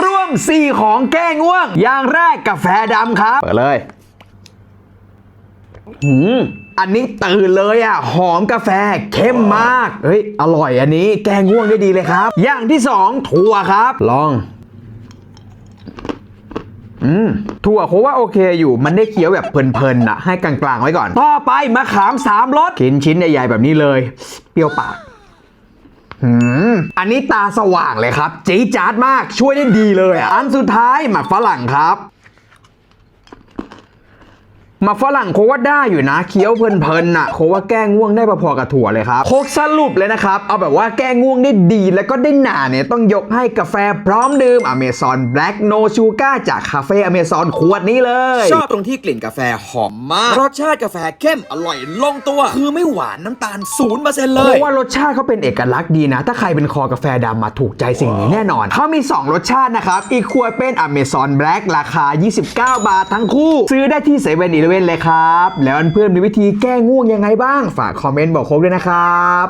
ร่วม 4 ของแก้ง่วง อย่างแรกกาแฟดำครับ เปิดเลยหืมอันนี้ตื่นเลยอะ หอมกาแฟเข้มมาก เฮ้ย อร่อยอันนี้แก้ง่วงได้ดีเลยครับ อย่างที่2ถั่วครับ ลอง อืมถั่วเขาว่าโอเคอยู่มันได้เคี้ยวแบบเพลินๆอะ ให้กลางๆไว้ก่อน ต่อไปมะขามสามรสชิ้นชิ้นใหญ่ๆแบบนี้เลย เปรี้ยวปาก อันนี้ตาสว่างเลยครับ จี๊ดจ๊าดมากช่วยได้ดีเลยอะ อันสุดท้ายหมักฝรั่งครับ มักฝรั่งโคว่าได้อยู่นะเคี้ยวเพลินๆน่ะโคว่าแก้ง่วงได้พอๆกับถั่วเลยครับโคกสรุปเลยนะครับ เอาแบบว่าแก้ง่วงได้ดีแล้วก็ได้หนาเนี่ยต้องยกให้กาแฟพร้อมดื่ม Amazon Black No Sugar จากคาเฟ่ Amazon ขวดนี้เลย ชอบตรงที่กลิ่นกาแฟหอมมาก รสชาติกาแฟเข้มอร่อยลงตัว คือไม่หวานน้ำตาลศูนย์เปอร์เซ็นต์เลเพยราะว่ารสชาติเขาเป็นเอกลักษณ์ดีนะ ถ้าใครเป็นคอกาแฟดำมาถูกใจสิ่งนี้แน่นอนเขามี 2 รสชาตินะครับอีกขวดเป็น Amazon Black ราคา 29 บาททั้งคู่ ซื้อได้ที่เซเว่นอีเลเวนเลยครับ แล้วเพื่อนมีวิธีแก้ง่วงยังไงบ้าง ฝากคอมเมนต์บอกโค้กด้วยนะครับ